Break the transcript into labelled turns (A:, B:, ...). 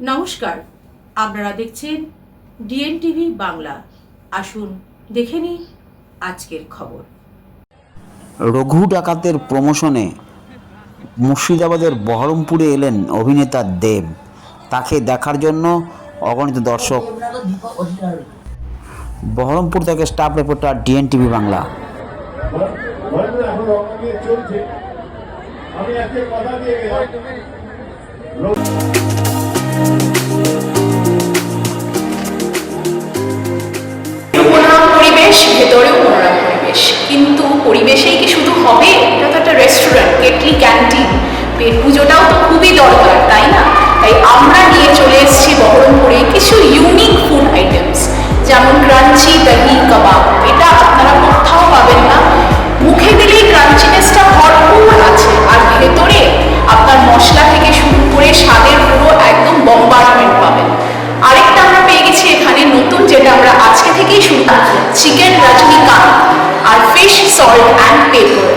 A: নমস্কার আপনারা দেখছেন ডিএন টিভি বাংলা। আসুন দেখে নিন আজকের খবর।
B: রঘু ডাকাতের প্রমোশনে মুর্শিদাবাদের বহরমপুরে এলেন অভিনেতা দেব। তাকে দেখার জন্য অগণিত দর্শক। বহরমপুর থেকে staff reporter DN TV Bangla.
C: আমি আজকে কথা দিয়ে গেলাম।
A: ভেতরেও মনোরম পরিবেশ। কিন্তু পরিবেশেই কি শুধু হবে? এটা তো একটা রেস্টুরেন্ট কেটলি ক্যান্টিন পেট পুজোটাও তো খুবই দরকার, তাই না? যেটা আমরা আজকে থেকেই শুরু করছি চিকেন রজনীকান্ত আর ফিশ সল্ট অ্যান্ড পেপার